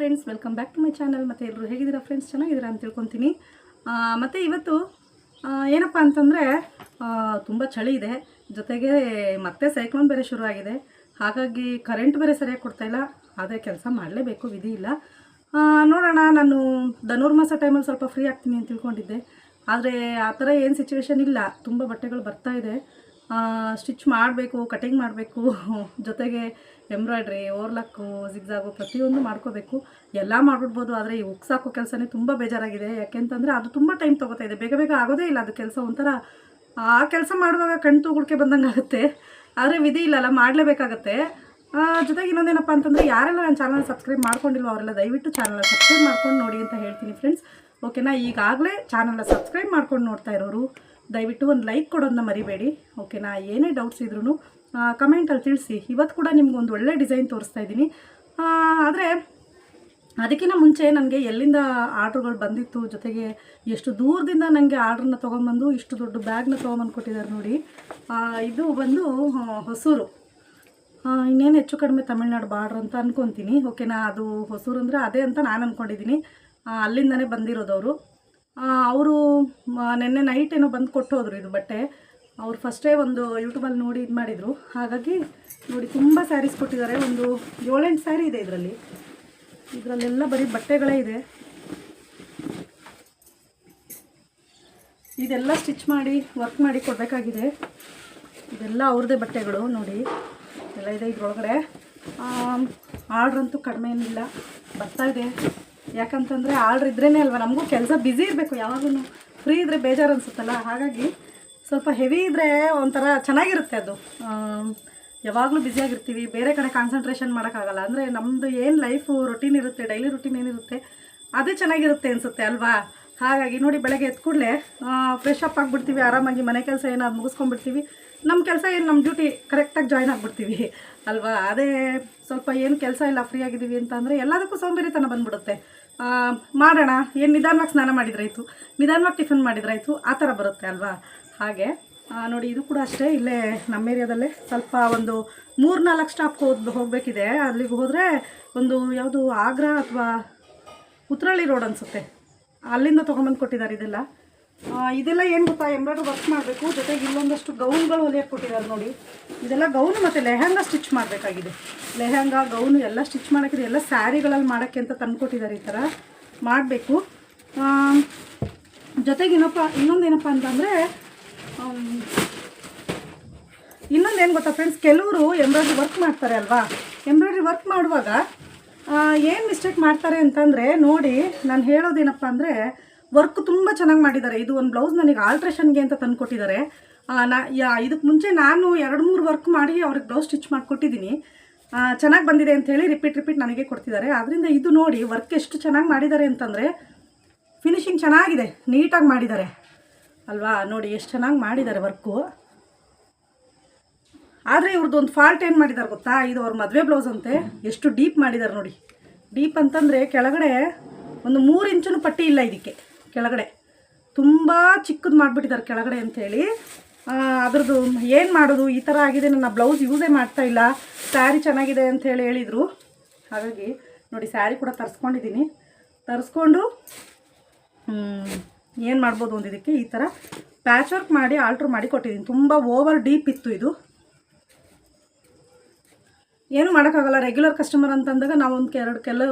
Friends welcome back to my channel ಮತ್ತು ಎಲ್ಲರೂ ಹೇಗಿದ್ದೀರಾ ಫ್ರೆಂಡ್ಸ್ ಚೆನ್ನಾಗಿದ್ದೀರಾ ಅಂತ ತಿಳ್ಕೊತೀನಿ. ಮತ್ತು ಇವತ್ತು ಏನಪ್ಪ ಅಂತಂದರೆ ತುಂಬ ಚಳಿ ಇದೆ. ಜೊತೆಗೆ ಮತ್ತೆ ಸೈಕ್ಲೋನ್ ಬೇರೆ ಶುರುವಾಗಿದೆ ಹಾಗಾಗಿ ಕರೆಂಟ್ ಬೇರೆ ಸರಿಯಾಗಿ ಕೊಡ್ತಾಯಿಲ್ಲ ಆದರೆ ಕೆಲಸ ಮಾಡಲೇಬೇಕು, ವಿಧಿ ಇಲ್ಲ. ನೋಡೋಣ, ನಾನು ಧನುರ್ಮಾಸ ಟೈಮಲ್ಲಿ ಸ್ವಲ್ಪ ಫ್ರೀ ಆಗ್ತೀನಿ ಅಂತ ತಿಳ್ಕೊಂಡಿದ್ದೆ. ಆದರೆ ಆ ಥರ ಏನು ಸಿಚುವೇಶನ್ ಇಲ್ಲ. ತುಂಬ ಬಟ್ಟೆಗಳು ಬರ್ತಾ ಇದೆ. ಸ್ಟಿಚ್ ಮಾಡಬೇಕು, ಕಟಿಂಗ್ ಮಾಡಬೇಕು, ಜೊತೆಗೆ ಎಂಬ್ರಾಯ್ಡ್ರಿ ಓರ್ಲಕ್ಕು ಜಿಗ್ಜಾಗು ಪ್ರತಿಯೊಂದು ಮಾಡ್ಕೋಬೇಕು. ಎಲ್ಲ ಮಾಡಿಬಿಡ್ಬೋದು, ಆದರೆ ಈ ಉಕ್ಸಾಕೋ ಕೆಲಸನೇ ತುಂಬ ಬೇಜಾರಾಗಿದೆ. ಯಾಕೆಂತಂದರೆ ಅದು ತುಂಬ ಟೈಮ್ ತೊಗೋತಾ ಇದೆ. ಬೇಗ ಬೇಗ ಆಗೋದೇ ಇಲ್ಲ ಅದು ಕೆಲಸ. ಒಂಥರ ಆ ಕೆಲಸ ಮಾಡುವಾಗ ಕಣ್ ತೂಗುಡ್ಕೆ ಬಂದಂಗೆ ಆಗುತ್ತೆ. ಆದರೆ ವಿಧಿ ಇಲ್ಲಲ್ಲ ಮಾಡಲೇಬೇಕಾಗತ್ತೆ. ಜೊತೆಗೆ ಇನ್ನೊಂದೇನಪ್ಪ ಅಂತಂದರೆ ಯಾರೆಲ್ಲ ನನ್ನ ಚಾನಲ್ ಸಬ್ಸ್ಕ್ರೈಬ್ ಮಾಡ್ಕೊಂಡಿಲ್ವೋ ಅವರೆಲ್ಲ ದಯವಿಟ್ಟು ಚಾನಲ್ನ ಸಬ್ಸ್ಕ್ರೈಬ್ ಮಾಡ್ಕೊಂಡು ನೋಡಿ ಅಂತ ಹೇಳ್ತೀನಿ ಫ್ರೆಂಡ್ಸ್ ಓಕೆನಾ ಈಗಾಗಲೇ ಚಾನಲ್ನ ಸಬ್ಸ್ಕ್ರೈಬ್ ಮಾಡ್ಕೊಂಡು ನೋಡ್ತಾ ಇರೋರು ದಯವಿಟ್ಟು ಒಂದು ಲೈಕ್ ಕೊಡೋದನ್ನ ಮರಿಬೇಡಿ. ಓಕೆನಾ ಏನೇ ಡೌಟ್ಸ್ ಇದ್ರೂ ಕಮೆಂಟಲ್ಲಿ ತಿಳಿಸಿ. ಇವತ್ತು ಕೂಡ ನಿಮ್ಗೆ ಒಂದು ಒಳ್ಳೆ ಡಿಸೈನ್ ತೋರಿಸ್ತಾ ಇದ್ದೀನಿ. ಆದರೆ ಅದಕ್ಕಿಂತ ಮುಂಚೆ ನನಗೆ ಎಲ್ಲಿಂದ ಆರ್ಡ್ರ್ಗಳು ಬಂದಿತ್ತು, ಜೊತೆಗೆ ಎಷ್ಟು ದೂರದಿಂದ ನನಗೆ ಆರ್ಡ್ರನ್ನ ತೊಗೊಂಬಂದು ಇಷ್ಟು ದೊಡ್ಡ ಬ್ಯಾಗ್ನ ತೊಗೊಂಬಂದು ಕೊಟ್ಟಿದ್ದಾರೆ ನೋಡಿ. ಇದು ಬಂದು ಹೊಸೂರು. ಇನ್ನೇನು ಹೆಚ್ಚು ಕಡಿಮೆ ತಮಿಳ್ನಾಡು ಬಾರ್ಡ್ರ್ ಅಂತ ಅಂದ್ಕೊತೀನಿ ಓಕೆನಾ ಅದು ಹೊಸೂರು ಅಂದರೆ ಅದೇ ಅಂತ ನಾನು ಅಂದ್ಕೊಂಡಿದ್ದೀನಿ ಅಲ್ಲಿಂದನೇ ಬಂದಿರೋದವರು ಅವರು ನಿನ್ನೆ ನೈಟ್ ಏನೋ ಬಂದು ಕೊಟ್ಟು ಹೋದರು ಇದು ಬಟ್ಟೆ. ಅವ್ರು ಫಸ್ಟೇ ಒಂದು ಯೂಟ್ಯೂಬಲ್ಲಿ ನೋಡಿ ಇದು ಮಾಡಿದರು. ಹಾಗಾಗಿ ನೋಡಿ ತುಂಬ ಸ್ಯಾರೀಸ್ ಕೊಟ್ಟಿದ್ದಾರೆ. ಒಂದು ಏಳೆಂಟು ಸ್ಯಾರಿ ಇದೆ ಇದರಲ್ಲಿ. ಇದರಲ್ಲೆಲ್ಲ ಬರೀ ಬಟ್ಟೆಗಳೇ ಇದೆ. ಇದೆಲ್ಲ ಸ್ಟಿಚ್ ಮಾಡಿ ವರ್ಕ್ ಮಾಡಿ ಕೊಡಬೇಕಾಗಿದೆ. ಇದೆಲ್ಲ ಅವ್ರದ್ದೇ ಬಟ್ಟೆಗಳು ನೋಡಿ. ಎಲ್ಲ ಇದೆ ಇದ್ರೊಳಗಡೆ. ಆರ್ಡ್ರಂತೂ ಕಡಿಮೆ ಏನಿಲ್ಲ. ಬರ್ತಾ ಇದೆ. ಯಾಕಂತಂದರೆ ಆರ್ಡ್ರ್ ಇದ್ರೇ ಅಲ್ವಾ? ನಮಗೂ ಕೆಲಸ ಬ್ಯುಸಿ ಇರಬೇಕು ಯಾವಾಗಲೂ ಫ್ರೀ ಇದ್ದರೆ ಬೇಜಾರು ಅನಿಸುತ್ತಲ್ಲ ಹಾಗಾಗಿ ಸ್ವಲ್ಪ ಹೆವಿ ಇದ್ದರೆ ಒಂಥರ ಚೆನ್ನಾಗಿರುತ್ತೆ ಅದು. ಯಾವಾಗಲೂ ಬ್ಯುಸಿಯಾಗಿರ್ತೀವಿ ಬೇರೆ ಕಡೆ ಕಾನ್ಸಂಟ್ರೇಷನ್ ಮಾಡೋಕ್ಕಾಗಲ್ಲ. ಅಂದರೆ ನಮ್ಮದು ಏನು ಲೈಫು ರೊಟೀನ್ ಇರುತ್ತೆ ಡೈಲಿ ರೊಟೀನ್ ಏನಿರುತ್ತೆ, ಅದೇ ಚೆನ್ನಾಗಿರುತ್ತೆ ಅನಿಸುತ್ತೆ ಅಲ್ವಾ? ಹಾಗಾಗಿ ನೋಡಿ, ಬೆಳಗ್ಗೆ ಎದ್ದು ಕೂಡಲೇ ಫ್ರೆಶ್ ಅಪ್ ಆಗಿಬಿಡ್ತೀವಿ, ಆರಾಮಾಗಿ ಮನೆ ಕೆಲಸ ಏನಾದ್ರು ಮುಗಿಸ್ಕೊಂಡ್ಬಿಡ್ತೀವಿ. ನಮ್ಮ ಕೆಲಸ ಏನು ನಮ್ಮ ಡ್ಯೂಟಿ ಕರೆಕ್ಟಾಗಿ ಜಾಯ್ನ್ ಆಗಿಬಿಡ್ತೀವಿ, ಅಲ್ವಾ? ಅದೇ ಸ್ವಲ್ಪ ಏನು ಕೆಲಸ ಇಲ್ಲ ಫ್ರೀ ಆಗಿದ್ದೀವಿ ಅಂತ ಅಂದರೆ ಎಲ್ಲದಕ್ಕೂ ಸೋಂಬೇರಿತನ ಬಂದ್ಬಿಡುತ್ತೆ. ಮಾಡೋಣ. ಏನು ನಿಧಾನವಾಗಿ ಸ್ನಾನ ಮಾಡಿದ್ರಾಯಿತು? ನಿಧಾನವಾಗಿ ಟಿಫನ್ ಮಾಡಿದ್ರಾಯಿತು? ಆ ಥರ ಬರುತ್ತೆ ಅಲ್ವಾ? ಹಾಗೆ ನೋಡಿ, ಇದು ಕೂಡ ಅಷ್ಟೇ. ಇಲ್ಲೇ ನಮ್ಮ ಏರಿಯಾದಲ್ಲೇ ಸ್ವಲ್ಪ ಒಂದು ಮೂರು ನಾಲ್ಕು ಸ್ಟಾಪ್ ಹೋದ್, ಹೋಗಬೇಕಿದೆ. ಅಲ್ಲಿಗೆ ಹೋದರೆ ಒಂದು ಯಾವುದು, ಆಗ್ರಾ ಅಥವಾ ಉತ್ರಳ್ಳಿ ರೋಡ್ ಅನಿಸುತ್ತೆ. ಅಲ್ಲಿಂದ ತೊಗೊಂಬಂದು ಕೊಟ್ಟಿದ್ದಾರೆ ಇದೆಲ್ಲ. ಇದೆಲ್ಲ ಏನು ಗೊತ್ತಾ? ಎಂಬ್ರಾಯ್ಡ್ರಿ ವರ್ಕ್ ಮಾಡಬೇಕು. ಜೊತೆಗೆ ಇಲ್ಲೊಂದಷ್ಟು ಗೌನ್ಗಳು ಹೊಲಿಯಕ್ಕೆ ಕೊಟ್ಟಿದ್ದಾರೆ ನೋಡಿ. ಇದೆಲ್ಲ ಗೌನ್ ಮತ್ತು ಲೆಹಂಗಾ ಸ್ಟಿಚ್ ಮಾಡಬೇಕಾಗಿದೆ. ಲೆಹಂಗಾ, ಗೌನು ಎಲ್ಲ ಸ್ಟಿಚ್ ಮಾಡೋಕ್ಕಿದೆ. ಎಲ್ಲ ಸ್ಯಾರಿಗಳಲ್ಲಿ ಮಾಡೋಕ್ಕೆ ಅಂತ ತಂದುಕೊಟ್ಟಿದ್ದಾರೆ ಈ ಥರ ಮಾಡಬೇಕು. ಜೊತೆಗೆ ಏನಪ್ಪ ಇನ್ನೊಂದೇನಪ್ಪ ಅಂತಂದರೆ ಇನ್ನೊಂದೇನು ಗೊತ್ತಾ ಫ್ರೆಂಡ್ಸ್ ಕೆಲವರು ಎಂಬ್ರಾಯ್ಡ್ರಿ ವರ್ಕ್ ಮಾಡ್ತಾರೆ ಅಲ್ವಾ? ಎಂಬ್ರಾಯ್ಡ್ರಿ ವರ್ಕ್ ಮಾಡುವಾಗ ಏನು ಮಿಸ್ಟೇಕ್ ಮಾಡ್ತಾರೆ ಅಂತಂದರೆ ನೋಡಿ, ನಾನು ಹೇಳೋದೇನಪ್ಪ ಅಂದರೆ ವರ್ಕ್ ತುಂಬ ಚೆನ್ನಾಗಿ ಮಾಡಿದ್ದಾರೆ. ಇದು ಒಂದು ಬ್ಲೌಸ್ ನನಗೆ ಆಲ್ಟ್ರೇಷನ್ಗೆ ಅಂತ ತಂದುಕೊಟ್ಟಿದ್ದಾರೆ. ನಾ, ಯಾ ಇದಕ್ಕೆ ಮುಂಚೆ ನಾನು ಎರಡು ಮೂರು ವರ್ಕ್ ಮಾಡಿ ಅವ್ರಿಗೆ ಬ್ಲೌಸ್ ಸ್ಟಿಚ್ ಮಾಡಿಕೊಟ್ಟಿದ್ದೀನಿ. ಚೆನ್ನಾಗಿ ಬಂದಿದೆ ಅಂತ ಹೇಳಿ ರಿಪೀಟ್ ರಿಪೀಟ್ ನನಗೆ ಕೊಡ್ತಿದ್ದಾರೆ. ಆದ್ದರಿಂದ ಇದು ನೋಡಿ ವರ್ಕ್ ಎಷ್ಟು ಚೆನ್ನಾಗಿ ಮಾಡಿದ್ದಾರೆ ಅಂತಂದರೆ ಫಿನಿಶಿಂಗ್ ಚೆನ್ನಾಗಿದೆ, ನೀಟಾಗಿ ಮಾಡಿದ್ದಾರೆ. ಅಲ್ವಾ? ನೋಡಿ ಎಷ್ಟು ಚೆನ್ನಾಗಿ ಮಾಡಿದ್ದಾರೆ ವರ್ಕು. ಆದರೆ ಇವ್ರದ್ದು ಒಂದು ಫಾಲ್ಟ್ ಏನು ಮಾಡಿದ್ದಾರೆ ಗೊತ್ತಾ? ಇದು ಅವ್ರ ಮದುವೆ ಬ್ಲೌಸ್ ಅಂತೆ. ಎಷ್ಟು ಡೀಪ್ ಮಾಡಿದ್ದಾರೆ ನೋಡಿ. ಡೀಪ್ ಅಂತಂದರೆ ಕೆಳಗಡೆ ಒಂದು ಮೂರು ಇಂಚು ಪಟ್ಟಿ ಇಲ್ಲ ಇದಕ್ಕೆ. ಕೆಳಗಡೆ. ತುಂಬ ಚಿಕ್ಕದು ಮಾಡಿಬಿಟ್ಟಿದ್ದಾರೆ ಕೆಳಗಡೆ ಅಂಥೇಳಿ ಅದ್ರದ್ದು ಏನು ಮಾಡೋದು? ಈ ಥರ ಆಗಿದೆ. ನನ್ನ ಬ್ಲೌಸ್ ಯೂಸೇ ಮಾಡ್ತಾ ಇಲ್ಲ. ಸ್ಯಾರಿ ಚೆನ್ನಾಗಿದೆ ಅಂಥೇಳಿ ಹೇಳಿದರು. ಹಾಗಾಗಿ ನೋಡಿ, ಸ್ಯಾರಿ ಕೂಡ ತರಿಸ್ಕೊಂಡಿದ್ದೀನಿ ತರಿಸ್ಕೊಂಡು ಏನು ಮಾಡ್ಬೋದು ಒಂದು ಇದಕ್ಕೆ? ಈ ಥರ ಪ್ಯಾಚ್ ವರ್ಕ್ ಮಾಡಿ, ಆಲ್ಟ್ರ್ ಮಾಡಿ ಕೊಟ್ಟಿದ್ದೀನಿ ತುಂಬ ಓವರ್ ಡೀಪ್ ಇತ್ತು ಇದು. ಏನು ಮಾಡೋಕ್ಕಾಗಲ್ಲ. ರೆಗ್ಯುಲರ್ ಕಸ್ಟಮರ್ ಅಂತಂದಾಗ ನಾವು ಒಂದು ಎರಡು ಕೆಲ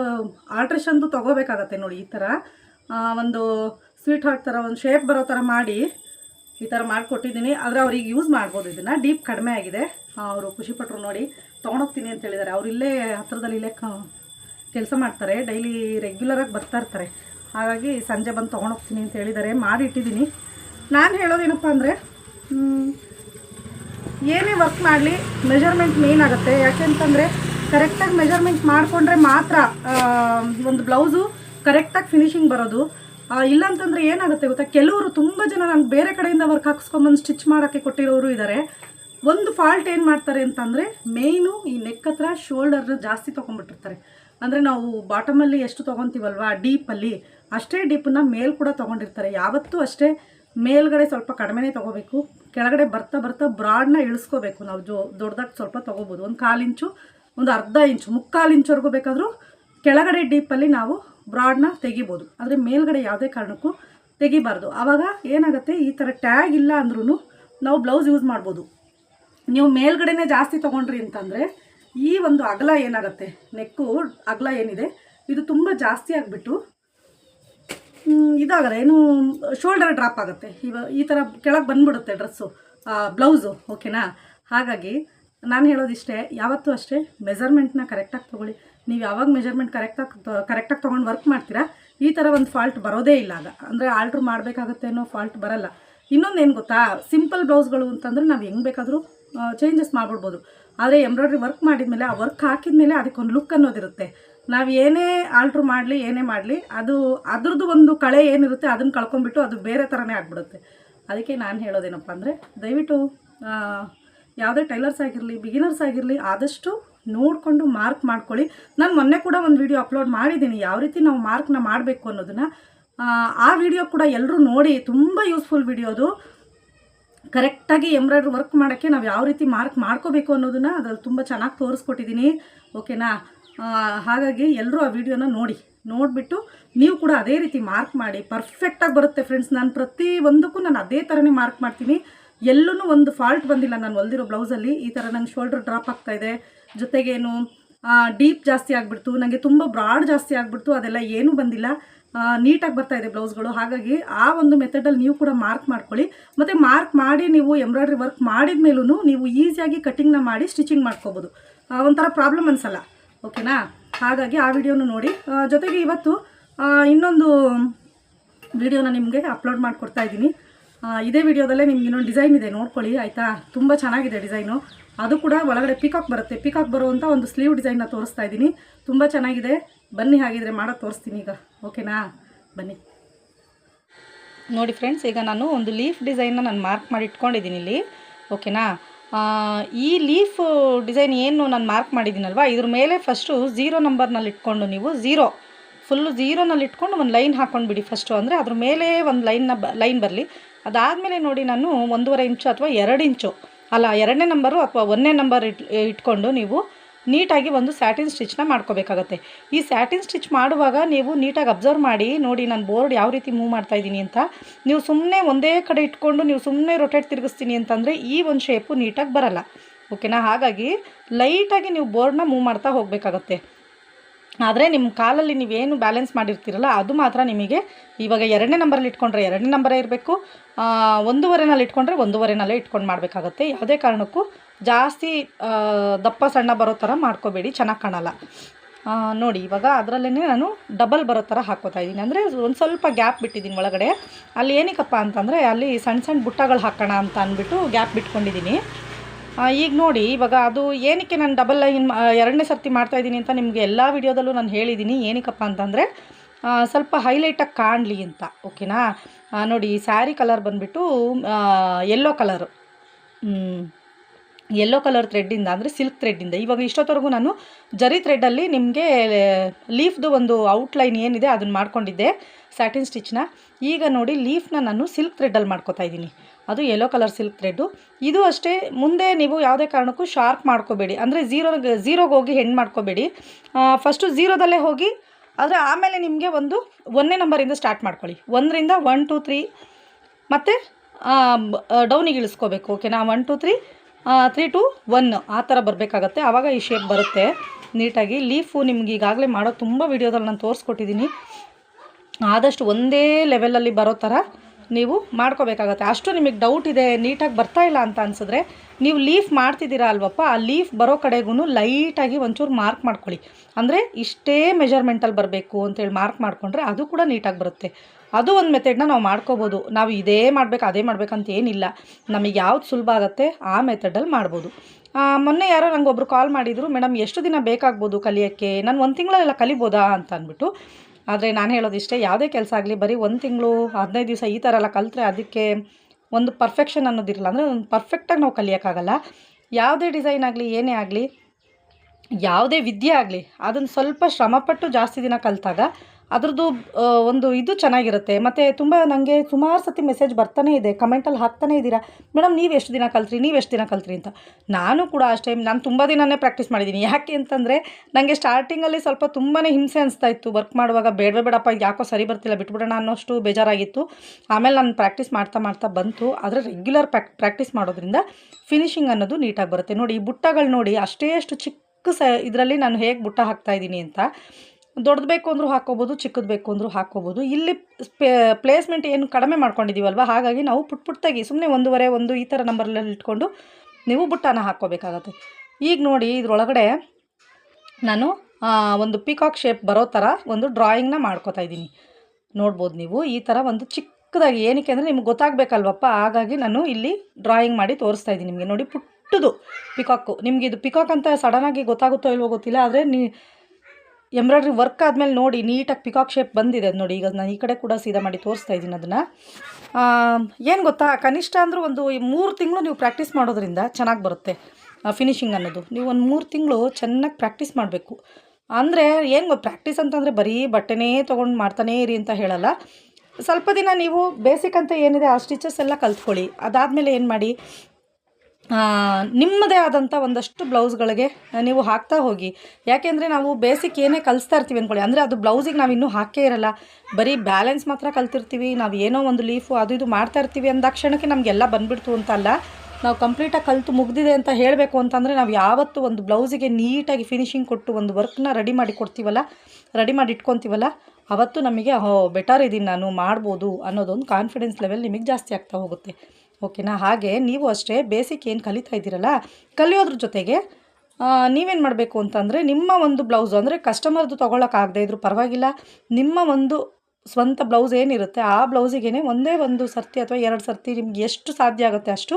ಆಲ್ಟ್ರೇಷನ್ದು ತೊಗೋಬೇಕಾಗತ್ತೆ ನೋಡಿ, ಈ ಥರ ಒಂದು ಸ್ವೀಟ್ ಹಾರ್ಟ್ ಥರ ಒಂದು ಶೇಪ್ ಬರೋ ಥರ ಮಾಡಿ ಈ ಥರ ಮಾಡಿಕೊಟ್ಟಿದ್ದೀನಿ. ಆದರೆ ಅವ್ರಿಗೆ ಯೂಸ್ ಮಾಡ್ಬೋದು ಇದನ್ನು. ಡೀಪ್ ಕಡಿಮೆ ಆಗಿದೆ. ಅವರು ಖುಷಿಪಟ್ಟರು ನೋಡಿ. ತೊಗೊಂಡೋಗ್ತೀನಿ ಅಂತ ಹೇಳಿದ್ದಾರೆ ಅವ್ರು ಇಲ್ಲೇ ಹತ್ರದಲ್ಲಿ ಇಲ್ಲೇ ಕೆಲಸ ಮಾಡ್ತಾರೆ. ಡೈಲಿ ರೆಗ್ಯುಲರಾಗಿ ಬರ್ತಾ ಇರ್ತಾರೆ. ಹಾಗಾಗಿ ಸಂಜೆ ಬಂದು ತೊಗೊಂಡೋಗ್ತೀನಿ ಅಂತ ಹೇಳಿದ್ದಾರೆ ಮಾಡಿ ಇಟ್ಟಿದ್ದೀನಿ. ನಾನು ಹೇಳೋದೇನಪ್ಪ ಅಂದರೆ ಏನೇ ವರ್ಕ್ ಮಾಡಲಿ ಮೆಜರ್ಮೆಂಟ್ ಮೇನ್ ಆಗುತ್ತೆ. ಯಾಕೆಂತಂದರೆ ಕರೆಕ್ಟಾಗಿ ಮೆಜರ್ಮೆಂಟ್ ಮಾಡಿಕೊಂಡ್ರೆ ಮಾತ್ರ ಒಂದು ಬ್ಲೌಸು ಕರೆಕ್ಟಾಗಿ ಫಿನಿಶಿಂಗ್ ಬರೋದು. ಇಲ್ಲ ಇಲ್ಲಾಂತಂದರೆ ಏನಾಗುತ್ತೆ ಗೊತ್ತಾ? ಕೆಲವರು ತುಂಬ ಜನ ನಾನು ಬೇರೆ ಕಡೆಯಿಂದ ವರ್ಕ್ ಹಾಕಿಸ್ಕೊಂಬಂದು ಸ್ಟಿಚ್ ಮಾಡೋಕ್ಕೆ ಕೊಟ್ಟಿರೋರು ಇದ್ದಾರೆ ಒಂದು ಫಾಲ್ಟ್ ಏನು ಮಾಡ್ತಾರೆ ಅಂತಂದರೆ ಮೇಯ್ನು ಈ ನೆಕ್ ಹತ್ರ ಶೋಲ್ಡರ್ ಜಾಸ್ತಿ ತೊಗೊಂಡ್ಬಿಟ್ಟಿರ್ತಾರೆ. ಅಂದರೆ ನಾವು ಬಾಟಮಲ್ಲಿ ಎಷ್ಟು ತೊಗೊತೀವಲ್ವಾ? ಡೀಪಲ್ಲಿ ಅಷ್ಟೇ ಡೀಪನ್ನು ಮೇಲ್ ಕೂಡ ತೊಗೊಂಡಿರ್ತಾರೆ. ಯಾವತ್ತೂ ಅಷ್ಟೇ ಮೇಲ್ಗಡೆ ಸ್ವಲ್ಪ ಕಡಿಮೆನೇ ತೊಗೋಬೇಕು. ಕೆಳಗಡೆ ಬರ್ತಾ ಬರ್ತಾ ಬ್ರಾಡ್ನ ಇಳಿಸ್ಕೋಬೇಕು. ನಾವು ಜೋ, ದೊಡ್ಡದಾಗಿ ಸ್ವಲ್ಪ ತೊಗೋಬೋದು. ಒಂದು ಕಾಲು ಇಂಚು, ಒಂದು ಅರ್ಧ ಇಂಚು, ಮುಕ್ಕಾಲು ಇಂಚುವರೆಗೂ ಬೇಕಾದರೂ ಕೆಳಗಡೆ ಡೀಪಲ್ಲಿ ನಾವು ಬ್ರಾಡ್ನ ತೆಗಿಬೋದು. ಆದರೆ ಮೇಲ್ಗಡೆ ಯಾವುದೇ ಕಾರಣಕ್ಕೂ ತೆಗಿಬಾರ್ದು. ಆವಾಗ ಏನಾಗುತ್ತೆ? ಈ ಥರ ಟ್ಯಾಗ್ ಇಲ್ಲ ಅಂದ್ರೂ ನಾವು ಬ್ಲೌಸ್ ಯೂಸ್ ಮಾಡ್ಬೋದು. ನೀವು ಮೇಲ್ಗಡೆನೇ ಜಾಸ್ತಿ ತೊಗೊಂಡ್ರಿ ಅಂತಂದರೆ ಈ ಒಂದು ಅಗಲ ಏನಾಗುತ್ತೆ? ನೆಕ್ಕು ಅಗಲ ಏನಿದೆ? ಇದು ತುಂಬ ಜಾಸ್ತಿ ಆಗಿಬಿಟ್ಟು ಇದಾಗಲ್ಲ ಏನು ಶೋಲ್ಡರ್ ಡ್ರಾಪ್ ಆಗುತ್ತೆ. ಇವ, ಈ ಥರ ಕೆಳಗೆ ಬಂದ್ಬಿಡುತ್ತೆ ಡ್ರೆಸ್ಸು ಬ್ಲೌಸು ಓಕೆನಾ ಹಾಗಾಗಿ ನಾನು ಹೇಳೋದಿಷ್ಟೇ, ಯಾವತ್ತೂ ಅಷ್ಟೇ ಮೆಜರ್ಮೆಂಟ್ನ ಕರೆಕ್ಟಾಗಿ ತೊಗೊಳ್ಳಿ. ನೀವು ಯಾವಾಗ ಮೆಜರ್ಮೆಂಟ್ ಕರೆಕ್ಟಾಗಿ ಕರೆಕ್ಟಾಗಿ ತೊಗೊಂಡು ವರ್ಕ್ ಮಾಡ್ತೀರಾ, ಈ ಥರ ಒಂದು ಫಾಲ್ಟ್ ಬರೋದೇ ಇಲ್ಲ ಆಗ. ಅಂದರೆ ಆಲ್ಟ್ರ್ ಮಾಡಬೇಕಾಗುತ್ತೆ ಅನ್ನೋ ಫಾಲ್ಟ್ ಬರಲ್ಲ. ಇನ್ನೊಂದು ಏನು ಗೊತ್ತಾ ಸಿಂಪಲ್ ಬ್ಲೌಸ್ಗಳು ಅಂತಂದರೆ ನಾವು ಹೆಂಗೆ ಬೇಕಾದರೂ ಚೇಂಜಸ್ ಮಾಡಿಬಿಡ್ಬೋದು. ಆದರೆ ಎಂಬ್ರಾಯ್ಡ್ರಿ ವರ್ಕ್ ಮಾಡಿದ್ಮೇಲೆ, ಆ ವರ್ಕ್ ಹಾಕಿದ್ಮೇಲೆ ಅದಕ್ಕೊಂದು ಲುಕ್ ಅನ್ನೋದಿರುತ್ತೆ. ನಾವು ಏನೇ ಆಲ್ಟ್ರ್ ಮಾಡಲಿ, ಏನೇ ಮಾಡಲಿ, ಅದು ಅದ್ರದ್ದು ಒಂದು ಕಳೆ ಏನಿರುತ್ತೆ ಅದನ್ನು ಕಳ್ಕೊಂಡ್ಬಿಟ್ಟು ಅದು ಬೇರೆ ಥರನೇ ಆಗಿಬಿಡುತ್ತೆ. ಅದಕ್ಕೆ ನಾನು ಹೇಳೋದೇನಪ್ಪ ಅಂದರೆ, ದಯವಿಟ್ಟು ಯಾವುದೇ ಟೈಲರ್ಸ್ ಆಗಿರಲಿ ಬಿಗಿನರ್ಸ್ ಆಗಿರಲಿ, ಆದಷ್ಟು ನೋಡಿಕೊಂಡು ಮಾರ್ಕ್ ಮಾಡ್ಕೊಳ್ಳಿ. ನಾನು ಮೊನ್ನೆ ಕೂಡ ಒಂದು ವಿಡಿಯೋ ಅಪ್ಲೋಡ್ ಮಾಡಿದ್ದೀನಿ ಯಾವ ರೀತಿ ನಾವು ಮಾರ್ಕ್ನ ಮಾಡಬೇಕು ಅನ್ನೋದನ್ನು. ಆ, ವಿಡಿಯೋ ಕೂಡ ಎಲ್ಲರೂ ನೋಡಿ. ತುಂಬ ಯೂಸ್ಫುಲ್ ವಿಡಿಯೋ ಅದು. ಕರೆಕ್ಟಾಗಿ ಎಂಬ್ರಾಯ್ಡ್ರಿ ವರ್ಕ್ ಮಾಡೋಕ್ಕೆ ನಾವು ಯಾವ ರೀತಿ ಮಾರ್ಕ್ ಮಾಡ್ಕೋಬೇಕು ಅನ್ನೋದನ್ನು ಅದ್ರಲ್ಲಿ ತುಂಬ ಚೆನ್ನಾಗಿ ತೋರಿಸ್ಕೊಟ್ಟಿದ್ದೀನಿ ಓಕೆನಾ ಹಾಗಾಗಿ ಎಲ್ಲರೂ ಆ ವಿಡಿಯೋನ ನೋಡಿ. ನೋಡಿಬಿಟ್ಟು ನೀವು ಕೂಡ ಅದೇ ರೀತಿ ಮಾರ್ಕ್ ಮಾಡಿ. ಪರ್ಫೆಕ್ಟಾಗಿ ಬರುತ್ತೆ ಫ್ರೆಂಡ್ಸ್ ನಾನು ಪ್ರತಿ ಒಂದಕ್ಕೂ ನಾನು ಅದೇ ಥರನೇ ಮಾರ್ಕ್ ಮಾಡ್ತೀನಿ. ಎಲ್ಲೂ ಒಂದು ಫಾಲ್ಟ್ ಬಂದಿಲ್ಲ. ನಾನು ಹೊಲ್ದಿರೋ ಬ್ಲೌಸಲ್ಲಿ ಈ ಥರ ನಂಗೆ ಶೋಲ್ಡ್ರ್ ಡ್ರಾಪ್ ಆಗ್ತಾಯಿದೆ ಜೊತೆಗೇನು ಡೀಪ್ ಜಾಸ್ತಿ ಆಗಿಬಿಡ್ತು ನನಗೆ ತುಂಬ ಬ್ರಾಡ್ ಜಾಸ್ತಿ ಆಗಿಬಿಡ್ತು, ಅದೆಲ್ಲ ಏನೂ ಬಂದಿಲ್ಲ. ನೀಟಾಗಿ ಬರ್ತಾ ಇದೆ ಬ್ಲೌಸ್ಗಳು. ಹಾಗಾಗಿ ಆ ಒಂದು ಮೆಥಡಲ್ಲಿ ನೀವು ಕೂಡ ಮಾರ್ಕ್ ಮಾಡ್ಕೊಳ್ಳಿ. ಮತ್ತು ಮಾರ್ಕ್ ಮಾಡಿ ನೀವು ಎಂಬ್ರಾಯ್ಡ್ರಿ ವರ್ಕ್ ಮಾಡಿದ ಮೇಲೂ ನೀವು ಈಸಿಯಾಗಿ ಕಟ್ಟಿಂಗ್ನ ಮಾಡಿ ಸ್ಟಿಚಿಂಗ್ ಮಾಡ್ಕೋಬೋದು. ಒಂಥರ ಪ್ರಾಬ್ಲಮ್ ಅನಿಸಲ್ಲ. ಓಕೆನಾ? ಹಾಗಾಗಿ ಆ ವಿಡಿಯೋನು ನೋಡಿ. ಜೊತೆಗೆ ಇವತ್ತು ಇನ್ನೊಂದು ವಿಡಿಯೋನ ನಿಮಗೆ ಅಪ್ಲೋಡ್ ಮಾಡಿಕೊಡ್ತಾ ಇದ್ದೀನಿ. ಇದೇ ವಿಡಿಯೋದಲ್ಲೇ ನಿಮ್ಗೆ ಇನ್ನೊಂದು ಡಿಸೈನ್ ಇದೆ. ನೋಡ್ಕೊಳ್ಳಿ. ಆಯಿತಾ? ತುಂಬ ಚೆನ್ನಾಗಿದೆ ಡಿಸೈನು. ಅದು ಕೂಡ ಒಳಗಡೆ ಪಿಕಾಕ್ ಬರುತ್ತೆ. ಪಿಕಾಕ್ ಬರುವಂಥ ಒಂದು ಸ್ಲೀವ್ ಡಿಸೈನ್ನ ತೋರಿಸ್ತಾ ಇದ್ದೀನಿ. ತುಂಬ ಚೆನ್ನಾಗಿದೆ. ಬನ್ನಿ ಹಾಗಿದ್ರೆ ಮಾಡೋದು ತೋರಿಸ್ತೀನಿ ಈಗ. ಓಕೆನಾ ಬನ್ನಿ. ನೋಡಿ ಫ್ರೆಂಡ್ಸ್ ಈಗ ನಾನು ಒಂದು ಲೀಫ್ ಡಿಸೈನ್ನ ನಾನು ಮಾರ್ಕ್ ಮಾಡಿ ಇಟ್ಕೊಂಡಿದ್ದೀನಿ ಇಲ್ಲಿ. ಓಕೆನಾ ಈ ಲೀಫ್ ಡಿಸೈನ್ ಏನು ನಾನು ಮಾರ್ಕ್ ಮಾಡಿದ್ದೀನಲ್ವ? ಇದ್ರ ಮೇಲೆ ಫಸ್ಟು ಝೀರೋ ನಂಬರ್ನಲ್ಲಿ ಇಟ್ಕೊಂಡು ನೀವು ಝೀರೋ ಫುಲ್ಲು ಝೀರೋನಲ್ಲಿ ಇಟ್ಕೊಂಡು ಒಂದು ಲೈನ್ ಹಾಕ್ಕೊಂಡ್ಬಿಡಿ ಫಸ್ಟು ಅಂದರೆ ಅದ್ರ ಮೇಲೆ ಒಂದು ಲೈನ್ನ ಲೈನ್ ಬರಲಿ. ಅದಾದಮೇಲೆ ನೋಡಿ ನಾನು ಒಂದೂವರೆ ಇಂಚು ಅಥವಾ ಎರಡು ಇಂಚು ಅಲ್ಲ, ಎರಡನೇ ನಂಬರು ಅಥವಾ ಒಂದನೇ ನಂಬರ್ ಇಟ್, ಇಟ್ಕೊಂಡು ನೀವು ನೀಟಾಗಿ ಒಂದು ಸ್ಯಾಟಿನ್ ಸ್ಟಿಚ್ನ ಮಾಡ್ಕೋಬೇಕಾಗತ್ತೆ. ಈ ಸ್ಯಾಟಿನ್ ಸ್ಟಿಚ್ ಮಾಡುವಾಗ ನೀವು ನೀಟಾಗಿ ಅಬ್ಸರ್ವ್ ಮಾಡಿ, ನೋಡಿ ನಾನು ಬೋರ್ಡ್ ಯಾವ ರೀತಿ ಮೂವ್ ಮಾಡ್ತಾ ಇದ್ದೀನಿ ಅಂತ. ನೀವು ಸುಮ್ಮನೆ ಒಂದೇ ಕಡೆ ಇಟ್ಕೊಂಡು ನೀವು ಸುಮ್ಮನೆ ರೊಟೇಟ್ ತಿರುಗಿಸ್ತೀನಿ ಅಂತಂದರೆ ಈ ಒಂದು ಶೇಪು ನೀಟಾಗಿ ಬರಲ್ಲ. ಓಕೆನಾ ಹಾಗಾಗಿ ಲೈಟಾಗಿ ನೀವು ಬೋರ್ಡ್ನ ಮೂವ್ ಮಾಡ್ತಾ ಹೋಗಬೇಕಾಗತ್ತೆ. ಆದರೆ ನಿಮ್ಮ ಕಾಲಲ್ಲಿ ನೀವೇನು ಬ್ಯಾಲೆನ್ಸ್ ಮಾಡಿರ್ತೀರಲ್ಲ, ಅದು ಮಾತ್ರ ನಿಮಗೆ ಇವಾಗ ಎರಡನೇ ನಂಬರಲ್ಲಿ ಇಟ್ಕೊಂಡ್ರೆ ಎರಡನೇ ನಂಬರೇ ಇರಬೇಕು. ಒಂದೂವರೆನಲ್ಲಿ ಇಟ್ಕೊಂಡ್ರೆ ಒಂದೂವರೆನಲ್ಲೇ ಇಟ್ಕೊಂಡು ಮಾಡಬೇಕಾಗತ್ತೆ. ಯಾವುದೇ ಕಾರಣಕ್ಕೂ ಜಾಸ್ತಿ ದಪ್ಪ ಸಣ್ಣ ಬರೋ ಥರ ಮಾಡ್ಕೋಬೇಡಿ, ಚೆನ್ನಾಗಿ ಕಾಣಲ್ಲ. ನೋಡಿ, ಇವಾಗ ಅದರಲ್ಲೇ ನಾನು ಡಬಲ್ ಬರೋ ಥರ ಹಾಕ್ಕೋತಾ ಇದ್ದೀನಿ. ಅಂದರೆ ಒಂದು ಸ್ವಲ್ಪ ಗ್ಯಾಪ್ ಬಿಟ್ಟಿದ್ದೀನಿ ಒಳಗಡೆ. ಅಲ್ಲಿ ಏನಕ್ಕಪ್ಪ ಅಂತಂದರೆ ಅಲ್ಲಿ ಸಣ್ಣ ಸಣ್ಣ ಬುಟ್ಟಗಳು ಹಾಕೋಣ ಅಂತ ಅಂದ್ಬಿಟ್ಟು ಗ್ಯಾಪ್ ಬಿಟ್ಕೊಂಡಿದ್ದೀನಿ. ಈಗ ನೋಡಿ, ಇವಾಗ ಅದು ಏನಕ್ಕೆ ನಾನು ಡಬಲ್ ಲೈನ್ ಎರಡನೇ ಸರ್ತಿ ಮಾಡ್ತಾಯಿದ್ದೀನಿ ಅಂತ ನಿಮಗೆ ಎಲ್ಲ ವಿಡಿಯೋದಲ್ಲೂ ನಾನು ಹೇಳಿದ್ದೀನಿ. ಏನಕ್ಕಪ್ಪ ಅಂತಂದರೆ ಸ್ವಲ್ಪ ಹೈಲೈಟಾಗಿ ಕಾಣಲಿ ಅಂತ ಓಕೆನಾ ನೋಡಿ ನೋಡಿ ಸ್ಯಾರಿ ಕಲರ್ ಬಂದುಬಿಟ್ಟು ಯೆಲ್ಲೋ ಕಲರು ಯೆಲ್ಲೋ ಕಲರ್ ಥ್ರೆಡ್ಡಿಂದ ಅಂದರೆ ಸಿಲ್ಕ್ ಥ್ರೆಡ್ಡಿಂದ ಇವಾಗ ಇಷ್ಟೊತ್ತವರೆಗೂ ನಾನು ಜರಿ ಥ್ರೆಡ್ಡಲ್ಲಿ ನಿಮಗೆ ಲೀಫ್ದು ಒಂದು ಔಟ್ಲೈನ್ ಏನಿದೆ ಅದನ್ನು ಮಾಡ್ಕೊಂಡಿದ್ದೆ ಸ್ಯಾಟಿನ್ ಸ್ಟಿಚ್ನ ಈಗ ನೋಡಿ ಲೀಫ್ನ ನಾನು ಸಿಲ್ಕ್ ಥ್ರೆಡ್ಡಲ್ಲಿ ಮಾಡ್ಕೊತಾ ಇದ್ದೀನಿ. ಅದು ಯೆಲ್ಲೋ ಕಲರ್ ಸಿಲ್ಕ್ ಥ್ರೆಡ್ಡು ಇದು ಅಷ್ಟೇ, ಮುಂದೆ ನೀವು ಯಾವುದೇ ಕಾರಣಕ್ಕೂ ಶಾರ್ಪ್ ಮಾಡ್ಕೋಬೇಡಿ. ಅಂದರೆ ಝೀರೋ ಝೀರೋಗೆ ಹೋಗಿ ಹೆಣ್ಣು ಮಾಡ್ಕೋಬೇಡಿ. ಫಸ್ಟು ಝೀರೋದಲ್ಲೇ ಹೋಗಿ, ಆದರೆ ಆಮೇಲೆ ನಿಮಗೆ ಒಂದು ಒಂದನೇ ನಂಬರಿಂದ ಸ್ಟಾರ್ಟ್ ಮಾಡ್ಕೊಳ್ಳಿ. ಒಂದರಿಂದ ಒನ್ ಟು ತ್ರೀ ಮತ್ತು ಡೌನಿಗೆ ಇಳಿಸ್ಕೋಬೇಕು ಓಕೆನಾ one two three three two one ಆ ಥರ ಬರಬೇಕಾಗತ್ತೆ. ಆವಾಗ ಈ ಶೇಪ್ ಬರುತ್ತೆ. ನೀಟಾಗಿ ಲೀಫು ನಿಮ್ಗೆ ಈಗಾಗಲೇ ಮಾಡೋ ತುಂಬ ವೀಡಿಯೋದಲ್ಲಿ ನಾನು ತೋರಿಸ್ಕೊಟ್ಟಿದ್ದೀನಿ. ಆದಷ್ಟು ಒಂದೇ ಲೆವೆಲಲ್ಲಿ ಬರೋ ಥರ ನೀವು ಮಾಡ್ಕೋಬೇಕಾಗತ್ತೆ. ಅಷ್ಟು ನಿಮಗೆ ಡೌಟ್ ಇದೆ, ನೀಟಾಗಿ ಬರ್ತಾ ಇಲ್ಲ ಅಂತ ಅನ್ಸಿದ್ರೆ ನೀವು ಲೀಫ್ ಮಾಡ್ತಿದ್ದೀರಾ ಅಲ್ವಪ್ಪ, ಆ ಲೀಫ್ ಬರೋ ಕಡೆಗೂ ಲೈಟಾಗಿ ಒಂಚೂರು ಮಾರ್ಕ್ ಮಾಡ್ಕೊಳ್ಳಿ. ಅಂದರೆ ಇಷ್ಟೇ ಮೆಜರ್ಮೆಂಟಲ್ಲಿ ಬರಬೇಕು ಅಂತೇಳಿ ಮಾರ್ಕ್ ಮಾಡಿಕೊಂಡ್ರೆ ಅದು ಕೂಡ ನೀಟಾಗಿ ಬರುತ್ತೆ. ಅದು ಒಂದು ಮೆಥಡ್ನ ನಾವು ಮಾಡ್ಕೋಬೋದು. ನಾವು ಇದೇ ಮಾಡಬೇಕು, ಅದೇ ಮಾಡ್ಬೇಕಂತ ಏನಿಲ್ಲ. ನಮಗೆ ಯಾವ್ದು ಸುಲಭ ಆಗುತ್ತೆ ಆ ಮೆಥಡಲ್ಲಿ ಮಾಡ್ಬೋದು. ಮೊನ್ನೆ ಯಾರೋ ನಂಗೆ ಒಬ್ರು ಕಾಲ್ ಮಾಡಿದರು, ಮೇಡಮ್, ಎಷ್ಟು ದಿನ ಬೇಕಾಗ್ಬೋದು ಕಲಿಯೋಕ್ಕೆ? ನಾನು ಒಂದು ತಿಂಗಳಲ್ಲೆಲ್ಲ ಕಲಿಬೋದಾ? ಅಂತ ಅಂದ್ಬಿಟ್ಟು ಆದರೆ ನಾನು ಹೇಳೋದು ಇಷ್ಟೇ, ಯಾವುದೇ ಕೆಲಸ ಆಗಲಿ ಬರೀ ಒಂದು ತಿಂಗಳು, ಹದಿನೈದು ದಿವಸ ಈ ಥರ ಎಲ್ಲ ಕಲಿತ್ರೆ ಅದಕ್ಕೆ ಒಂದು ಪರ್ಫೆಕ್ಷನ್ ಅನ್ನೋದಿರಲ್ಲ. ಅಂದರೆ ಒಂದು ಪರ್ಫೆಕ್ಟಾಗಿ ನಾವು ಕಲಿಯೋಕ್ಕಾಗಲ್ಲ. ಯಾವುದೇ ಡಿಸೈನ್ ಆಗಲಿ, ಏನೇ ಆಗಲಿ, ಯಾವುದೇ ವಿದ್ಯೆ ಆಗಲಿ ಅದನ್ನು ಸ್ವಲ್ಪ ಶ್ರಮಪಟ್ಟು ಜಾಸ್ತಿ ದಿನ ಕಲಿತಾಗ ಅದ್ರದ್ದು ಒಂದು ಇದು ಚೆನ್ನಾಗಿರುತ್ತೆ. ಮತ್ತು ತುಂಬ ನನಗೆ ಸುಮಾರು ಸತಿ ಮೆಸೇಜ್ ಬರ್ತಾನೆ ಇದೆ. ಕಮೆಂಟಲ್ಲಿ ಹಾಕ್ತಾನೆ ಇದ್ದೀರಾ? ಮೇಡಮ್, ನೀವು ಎಷ್ಟು ದಿನ ಕಲ್ತ್ರಿ? ನೀವು ಎಷ್ಟು ದಿನ ಕಲ್ತ್ರಿ? ಅಂತ. ನಾನು ಕೂಡ ಅಷ್ಟೇ, ನಾನು ತುಂಬ ದಿನನೇ ಪ್ರಾಕ್ಟೀಸ್ ಮಾಡಿದ್ದೀನಿ ಯಾಕೆ ಅಂತಂದರೆ ನನಗೆ ಸ್ಟಾರ್ಟಿಂಗಲ್ಲಿ ಸ್ವಲ್ಪ ತುಂಬಾ ಹಿಂಸೆ ಅನಿಸ್ತಾ ಇತ್ತು. ವರ್ಕ್ ಮಾಡುವಾಗ ಬೇಡವೇ ಬೇಡಪ್ಪ, ಯಾಕೋ ಸರಿ ಬರ್ತಿಲ್ಲ, ಬಿಟ್ಬಿಡೋಣ ಅನ್ನೋಷ್ಟು ಬೇಜಾರಾಗಿತ್ತು. ಆಮೇಲೆ ನಾನು ಪ್ರಾಕ್ಟೀಸ್ ಮಾಡ್ತಾ ಮಾಡ್ತಾ ಬಂತು. ಆದರೆ ರೆಗ್ಯುಲರ್ ಪ್ರಾಕ್ ಪ್ರಾಕ್ಟೀಸ್ ಮಾಡೋದ್ರಿಂದ ಫಿನಿಶಿಂಗ್ ಅನ್ನೋದು ನೀಟಾಗಿ ಬರುತ್ತೆ. ನೋಡಿ, ಈ ಬುಟ್ಟಗಳು ನೋಡಿ, ಅಷ್ಟೇ ಅಷ್ಟು ಚಿಕ್ಕ ಸ, ಇದರಲ್ಲಿ ನಾನು ಹೇಗೆ ಬುಟ್ಟ ಹಾಕ್ತಾ ಇದ್ದೀನಿ ಅಂತ. ದೊಡ್ಡದು ಬೇಕು ಅಂದರೂ ಹಾಕ್ಕೋಬೋದು, ಚಿಕ್ಕದು ಬೇಕು ಅಂದರೂ ಹಾಕ್ಕೋಬೋದು. ಇಲ್ಲಿ ಪ್ಲೇಸ್ಮೆಂಟ್ ಏನು ಕಡಿಮೆ ಮಾಡ್ಕೊಂಡಿದ್ದೀವಲ್ವ ಹಾಗಾಗಿ ನಾವು ಪುಟ್ ಪುಟ್ಟಾಗಿ ಸುಮ್ಮನೆ ಒಂದೂವರೆ, ಒಂದು ಈ ಥರ ನಂಬರಲ್ಲಿ ಇಟ್ಕೊಂಡು ನೀವು ಬುಟ್ಟಾನ ಹಾಕ್ಕೋಬೇಕಾಗತ್ತೆ. ಈಗ ನೋಡಿ ಇದರೊಳಗಡೆ ನಾನು ಒಂದು ಪಿಕಾಕ್ ಶೇಪ್ ಬರೋ ಥರ ಒಂದು ಡ್ರಾಯಿಂಗ್ನ ಮಾಡ್ಕೋತಾ ಇದ್ದೀನಿ. ನೋಡ್ಬೋದು ನೀವು, ಈ ಥರ ಒಂದು ಚಿಕ್ಕದಾಗಿ ಏನಕ್ಕೆ ಅಂದರೆ ನಿಮ್ಗೆ ಗೊತ್ತಾಗಬೇಕಲ್ವಪ್ಪ? ಹಾಗಾಗಿ ನಾನು ಇಲ್ಲಿ ಡ್ರಾಯಿಂಗ್ ಮಾಡಿ ತೋರಿಸ್ತಾ ಇದ್ದೀನಿ ನಿಮಗೆ. ನೋಡಿ ಪುಟ್ಟದು ಪಿಕಾಕು ನಿಮಗೆ ಇದು ಪಿಕಾಕ್ ಅಂತ ಸಡನ್ನಾಗಿ ಗೊತ್ತಾಗುತ್ತೋ ಇಲ್ವೋ ಗೊತ್ತಿಲ್ಲ, ಆದರೆ ನೀ ಎಂಬ್ರಾಯ್ಡ್ರಿ ವರ್ಕ್ ಆದಮೇಲೆ ನೋಡಿ ನೀಟಾಗಿ ಪಿಕಾಕ್ ಶೇಪ್ ಬಂದಿದೆ ನೋಡಿ. ಈಗ ನಾನು ಈ ಕಡೆ ಕೂಡ ಸೀದಾ ಮಾಡಿ ತೋರಿಸ್ತಾ ಇದ್ದೀನಿ ಅದನ್ನು. ಏನು ಗೊತ್ತಾ? ಕನಿಷ್ಠ ಅಂದರೂ ಒಂದು ಮೂರು ತಿಂಗಳು ನೀವು ಪ್ರಾಕ್ಟೀಸ್ ಮಾಡೋದ್ರಿಂದ ಚೆನ್ನಾಗಿ ಬರುತ್ತೆ ಫಿನಿಶಿಂಗ್ ಅನ್ನೋದು. ನೀವು ಒಂದು ಮೂರು ತಿಂಗಳು ಚೆನ್ನಾಗಿ ಪ್ರಾಕ್ಟೀಸ್ ಮಾಡಬೇಕು. ಅಂದರೆ ಏನು ಪ್ರಾಕ್ಟೀಸ್ ಅಂತಂದರೆ ಬರೀ ಬಟ್ಟೆನೇ ತೊಗೊಂಡು ಮಾಡ್ತಾನೇ ಇರಿ ಅಂತ ಹೇಳಲ್ಲ. ಸ್ವಲ್ಪ ದಿನ ನೀವು ಬೇಸಿಕ್ ಅಂತ ಏನಿದೆ, ಆ ಸ್ಟಿಚಸ್ ಎಲ್ಲ ಕಲ್ತ್ಕೊಳ್ಳಿ. ಅದಾದಮೇಲೆ ಏನು ಮಾಡಿ? ನಿಮ್ಮದೇ ಆದಂಥ ಒಂದಷ್ಟು ಬ್ಲೌಸ್ಗಳಿಗೆ ನೀವು ಹಾಕ್ತಾ ಹೋಗಿ. ಯಾಕೆಂದರೆ ನಾವು ಬೇಸಿಕ್ ಏನೇ ಕಲಿಸ್ತಾ ಇರ್ತೀವಿ ಅಂದ್ಕೊಳ್ಳಿ ಅಂದರೆ ಅದು ಬ್ಲೌಸಿಗೆ ನಾವು ಇನ್ನೂ ಹಾಕೇ ಇರಲ್ಲ. ಬರೀ ಬ್ಯಾಲೆನ್ಸ್ ಮಾತ್ರ ಕಲ್ತಿರ್ತೀವಿ. ನಾವು ಏನೋ ಒಂದು ಲೀಫು ಅದು ಇದು ಮಾಡ್ತಾ ಇರ್ತೀವಿ ಅಂದಾಕ್ಷಣಕ್ಕೆ ನಮಗೆಲ್ಲ ಬಂದುಬಿಡ್ತು ಅಂತ ಅಲ್ಲ. ನಾವು ಕಂಪ್ಲೀಟಾಗಿ ಕಲಿತು ಮುಗಿದಿದೆ ಅಂತ ಹೇಳಬೇಕು ಅಂತಂದರೆ ನಾವು ಯಾವತ್ತೂ ಒಂದು ಬ್ಲೌಸಿಗೆ ನೀಟಾಗಿ ಫಿನಿಶಿಂಗ್ ಕೊಟ್ಟು ಒಂದು ವರ್ಕ್ನ ರೆಡಿ ಮಾಡಿ ಕೊಡ್ತೀವಲ್ಲ? ರೆಡಿ ಮಾಡಿ ಇಟ್ಕೊತೀವಲ್ಲ? ಅವತ್ತು ನಮಗೆ ಬೆಟರ್ ಇದ್ದೀನಿ ನಾನು, ಮಾಡ್ಬೋದು ಅನ್ನೋದೊಂದು ಕಾನ್ಫಿಡೆನ್ಸ್ ಲೆವೆಲ್ ನಿಮಗೆ ಜಾಸ್ತಿ ಆಗ್ತಾ ಹೋಗುತ್ತೆ. ಓಕೆನಾ? ಹಾಗೆ ನೀವು ಅಷ್ಟೇ ಬೇಸಿಕ್ ಏನು ಕಲಿತಾ ಇದ್ದೀರಲ್ಲ, ಕಲಿಯೋದ್ರ ಜೊತೆಗೆ ನೀವೇನು ಮಾಡಬೇಕು ಅಂತಂದರೆ ನಿಮ್ಮ ಒಂದು ಬ್ಲೌಸು, ಅಂದರೆ ಕಸ್ಟಮರ್ದು ತೊಗೊಳಕ್ಕಾಗದೇ ಇದ್ರೂ ಪರವಾಗಿಲ್ಲ, ನಿಮ್ಮ ಒಂದು ಸ್ವಂತ ಬ್ಲೌಸ್ ಏನಿರುತ್ತೆ ಆ ಬ್ಲೌಸಿಗೆ ಒಂದೇ ಒಂದು ಸರ್ತಿ ಅಥವಾ ಎರಡು ಸರ್ತಿ ನಿಮ್ಗೆ ಎಷ್ಟು ಸಾಧ್ಯ ಆಗುತ್ತೆ ಅಷ್ಟು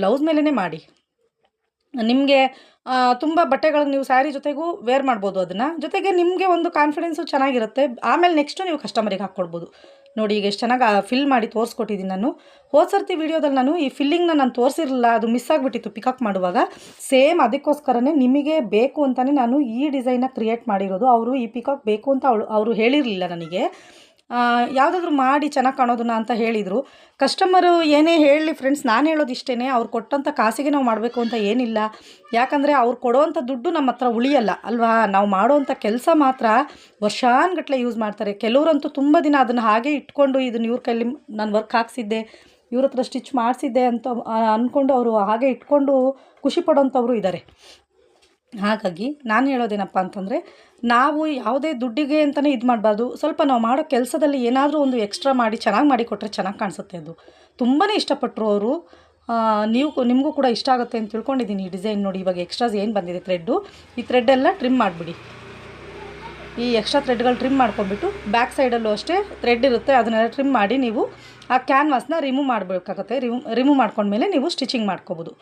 ಬ್ಲೌಸ್ ಮೇಲೇ ಮಾಡಿ. ನಿಮಗೆ ತುಂಬ ಬಟ್ಟೆಗಳನ್ನು ನೀವು ಸ್ಯಾರಿ ಜೊತೆಗೂ ವೇರ್ ಮಾಡ್ಬೋದು ಅದನ್ನು. ಜೊತೆಗೆ ನಿಮಗೆ ಒಂದು ಕಾನ್ಫಿಡೆನ್ಸು ಚೆನ್ನಾಗಿರುತ್ತೆ. ಆಮೇಲೆ ನೆಕ್ಸ್ಟು ನೀವು ಕಸ್ಟಮರಿಗೆ ಹಾಕ್ಕೊಡ್ಬೋದು. ನೋಡಿ, ಈಗ ಎಷ್ಟು ಚೆನ್ನಾಗಿ ಫಿಲ್ ಮಾಡಿ ತೋರಿಸ್ಕೊಟ್ಟಿದ್ದೀನಿ ನಾನು. ಸರ್ತಿ ವೀಡಿಯೋದಲ್ಲಿ ನಾನು ಈ ಫಿಲ್ಲಿಂಗ್ನ ನಾನು ತೋರಿಸಿರಲಿಲ್ಲ, ಅದು ಮಿಸ್ ಆಗಿಬಿಟ್ಟಿತ್ತು ಪಿಕಪ್ ಮಾಡುವಾಗ. ಸೇಮ್ ಅದಕ್ಕೋಸ್ಕರನೇ ನಿಮಗೆ ಬೇಕು ಅಂತಲೇ ನಾನು ಈ ಡಿಸೈನ್ನ ಕ್ರಿಯೇಟ್ ಮಾಡಿರೋದು. ಅವರು ಈ ಪಿಕಪ್ ಬೇಕು ಅಂತ ಅವಳು, ಅವರು ಹೇಳಿರಲಿಲ್ಲ ನನಗೆ. ಯಾವುದಾದ್ರೂ ಮಾಡಿ ಚೆನ್ನಾಗಿ ಕಾಣೋದನ್ನ ಅಂತ ಹೇಳಿದರು. ಕಸ್ಟಮರು ಏನೇ ಹೇಳಲಿ ಫ್ರೆಂಡ್ಸ್ ನಾನು ಹೇಳೋದು ಇಷ್ಟೇ ಅವ್ರು ಕೊಟ್ಟಂಥ ಕಾಸಿಗೆ ನಾವು ಮಾಡಬೇಕು ಅಂತ ಏನಿಲ್ಲ. ಯಾಕಂದರೆ ಅವ್ರು ಕೊಡೋವಂಥ ದುಡ್ಡು ನಮ್ಮ ಹತ್ರ ಉಳಿಯಲ್ಲ, ಅಲ್ವಾ? ನಾವು ಮಾಡೋವಂಥ ಕೆಲಸ ಮಾತ್ರ ವರ್ಷಾನ್ಗಟ್ಲೆ ಯೂಸ್ ಮಾಡ್ತಾರೆ. ಕೆಲವರಂತೂ ತುಂಬ ದಿನ ಅದನ್ನು ಹಾಗೆ ಇಟ್ಕೊಂಡು ಇದನ್ನು ಇವ್ರ ಕೈಲಿ ನಾನು ವರ್ಕ್ ಹಾಕ್ಸಿದ್ದೆ, ಇವ್ರ ಹತ್ರ ಸ್ಟಿಚ್ ಮಾಡಿಸಿದ್ದೆ ಅಂತ ಅಂದ್ಕೊಂಡು ಅವರು ಹಾಗೆ ಇಟ್ಕೊಂಡು ಖುಷಿ ಪಡೋಂಥವ್ರು ಇದ್ದಾರೆ ಹಾಗಾಗಿ ನಾನು ಹೇಳೋದೇನಪ್ಪ ಅಂತಂದರೆ, ನಾವು ಯಾವುದೇ ದುಡ್ಡಿಗೆ ಅಂತಲೇ ಇದು ಮಾಡಬಾರ್ದು. ಸ್ವಲ್ಪ ನಾವು ಮಾಡೋ ಕೆಲಸದಲ್ಲಿ ಏನಾದರೂ ಒಂದು ಎಕ್ಸ್ಟ್ರಾ ಮಾಡಿ, ಚೆನ್ನಾಗಿ ಮಾಡಿ ಕೊಟ್ಟರೆ ಚೆನ್ನಾಗಿ ಕಾಣಿಸುತ್ತೆ ಅದು. ತುಂಬಾ ಇಷ್ಟಪಟ್ಟರು ಅವರು ನೀವು ನಿಮಗೂ ಕೂಡ ಇಷ್ಟ ಆಗುತ್ತೆ ಅಂತ ತಿಳ್ಕೊಂಡಿದ್ದೀನಿ ಈ ಡಿಸೈನ್ ನೋಡಿ. ಇವಾಗ ಎಕ್ಸ್ಟ್ರಾಸ್ ಏನು ಬಂದಿದೆ ಥ್ರೆಡ್ಡು ಈ ಥ್ರೆಡ್ ಎಲ್ಲ ಟ್ರಿಮ್ ಮಾಡಿಬಿಡಿ. ಈ ಎಕ್ಸ್ಟ್ರಾ ಥ್ರೆಡ್ಗಳು ಟ್ರಿಮ್ ಮಾಡ್ಕೊಂಡ್ಬಿಟ್ಟು ಬ್ಯಾಕ್ ಸೈಡಲ್ಲೂ ಅಷ್ಟೇ ಥ್ರೆಡ್ ಇರುತ್ತೆ. ಅದನ್ನೆಲ್ಲ ಟ್ರಿಮ್ ಮಾಡಿ ನೀವು ಆ ಕ್ಯಾನ್ವಾಸ್ನ ರಿಮೂವ್ ಮಾಡಬೇಕಾಗತ್ತೆ. ರಿಮೂವ್ ರಿಮೂವ್ ಮಾಡ್ಕೊಂಡ್ಮೇಲೆ ನೀವು ಸ್ಟಿಚಿಂಗ್ ಮಾಡ್ಕೋಬೋದು.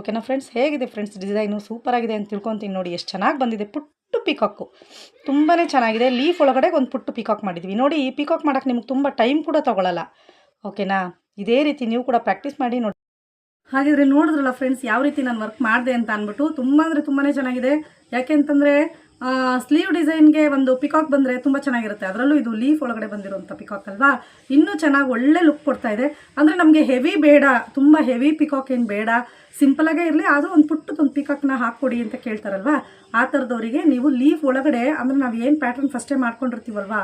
ಓಕೆನಾ ಫ್ರೆಂಡ್ಸ್ ಹೇಗಿದೆ ಫ್ರೆಂಡ್ಸ್ ಡಿಸೈನು ಸೂಪರಾಗಿದೆ ಅಂತ ತಿಳ್ಕೊತೀನಿ ನೋಡಿ. ಎಷ್ಟು ಚೆನ್ನಾಗಿ ಬಂದಿದೆ. ಪುಟ್ಟು ಪಿಕಾಕು ತುಂಬಾ ಚೆನ್ನಾಗಿದೆ. ಲೀಫ್ ಒಳಗಡೆ ಒಂದು ಪುಟ್ಟು ಪಿಕಾಕ್ ಮಾಡಿದ್ವಿ. ನೋಡಿ, ಈ ಪಿಕಾಕ್ ಮಾಡೋಕ್ಕೆ ನಿಮ್ಗೆ ತುಂಬ ಟೈಮ್ ಕೂಡ ತೊಗೊಳಲ್ಲ. ಓಕೆನಾ ಇದೇ ರೀತಿ ನೀವು ಕೂಡ ಪ್ರಾಕ್ಟೀಸ್ ಮಾಡಿ ನೋಡಿ. ಹಾಗಿದ್ರೆ ನೋಡಿದ್ರಲ್ಲ ಫ್ರೆಂಡ್ಸ್ ಯಾವ ರೀತಿ ನಾನು ವರ್ಕ್ ಮಾಡಿದೆ ಅಂತ ಅಂದ್ಬಿಟ್ಟು ತುಂಬ ಅಂದರೆ ತುಂಬಾ ಚೆನ್ನಾಗಿದೆ. ಯಾಕೆ ಅಂತಂದರೆ ಸ್ಲೀವ್ ಡಿಸೈನ್ಗೆ ಒಂದು ಪಿಕಾಕ್ ಬಂದರೆ ತುಂಬ ಚೆನ್ನಾಗಿರುತ್ತೆ. ಅದರಲ್ಲೂ ಇದು ಲೀಫ್ ಒಳಗಡೆ ಬಂದಿರುವಂಥ ಪಿಕಾಕ್ ಅಲ್ವಾ? ಇನ್ನೂ ಚೆನ್ನಾಗಿ ಒಳ್ಳೆ ಲುಕ್ ಕೊಡ್ತಾ ಇದೆ. ಅಂದರೆ ನಮಗೆ ಹೆವಿ ಬೇಡ, ತುಂಬ ಹೆವಿ ಪಿಕಾಕ್ ಏನು ಬೇಡ. ಸಿಂಪಲಾಗೇ ಇರಲಿ, ಆದರೂ ಒಂದು ಪುಟ್ಟದೊಂದು ಪಿಕಾಕ್ನ ಹಾಕ್ಕೊಡಿ ಅಂತ ಕೇಳ್ತಾರಲ್ವಾ? ಆ ಥರದವರಿಗೆ ನೀವು ಲೀಫ್ ಒಳಗಡೆ, ಅಂದರೆ ನಾವು ಏನು ಪ್ಯಾಟರ್ನ್ ಫಸ್ಟೇ ಮಾಡ್ಕೊಂಡಿರ್ತೀವಲ್ವಾ?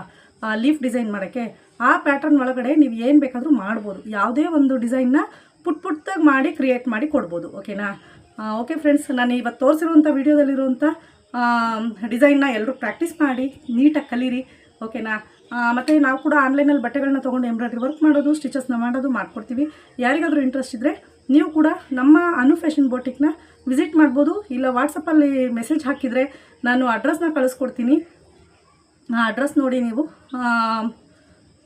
ಲೀಫ್ ಡಿಸೈನ್ ಮಾಡೋಕ್ಕೆ, ಆ ಪ್ಯಾಟರ್ನ್ ಒಳಗಡೆ ನೀವು ಏನು ಬೇಕಾದರೂ ಮಾಡ್ಬೋದು. ಯಾವುದೇ ಒಂದು ಡಿಸೈನ್ನ ಪುಟ್ ಪುಟ್ಟಾಗಿ ಮಾಡಿ ಕ್ರಿಯೇಟ್ ಮಾಡಿ ಕೊಡ್ಬೋದು. ಓಕೆನಾ ಓಕೆ ಫ್ರೆಂಡ್ಸ್ ನಾನು ಇವತ್ತು ತೋರಿಸಿರುವಂಥ ವೀಡಿಯೋದಲ್ಲಿರುವಂಥ ಡಿಸೈನ್ನ ಎಲ್ಲರೂ ಪ್ರಾಕ್ಟೀಸ್ ಮಾಡಿ, ನೀಟಾಗಿ ಕಲೀರಿ, ಓಕೆನಾ? ಮತ್ತು ನಾವು ಕೂಡ ಆನ್ಲೈನಲ್ಲಿ ಬಟ್ಟೆಗಳನ್ನ ತೊಗೊಂಡು ಎಂಬ್ರಾಯ್ಡ್ರಿ ವರ್ಕ್ ಮಾಡೋದು, ಸ್ಟಿಚಸ್ನ ಮಾಡೋದು ಮಾಡ್ಕೊಡ್ತೀವಿ. ಯಾರಿಗಾದರೂ ಇಂಟ್ರೆಸ್ಟ್ ಇದ್ದರೆ ನೀವು ಕೂಡ ನಮ್ಮ ಅನು ಫ್ಯಾಷನ್ ಬೋಟಿಕ್ನ ವಿಸಿಟ್ ಮಾಡ್ಬೋದು. ಇಲ್ಲ ವಾಟ್ಸಪ್ಪಲ್ಲಿ ಮೆಸೇಜ್ ಹಾಕಿದರೆ ನಾನು ಅಡ್ರೆಸ್ನ ಕಳಿಸ್ಕೊಡ್ತೀನಿ. ಆ ಅಡ್ರೆಸ್ ನೋಡಿ ನೀವು.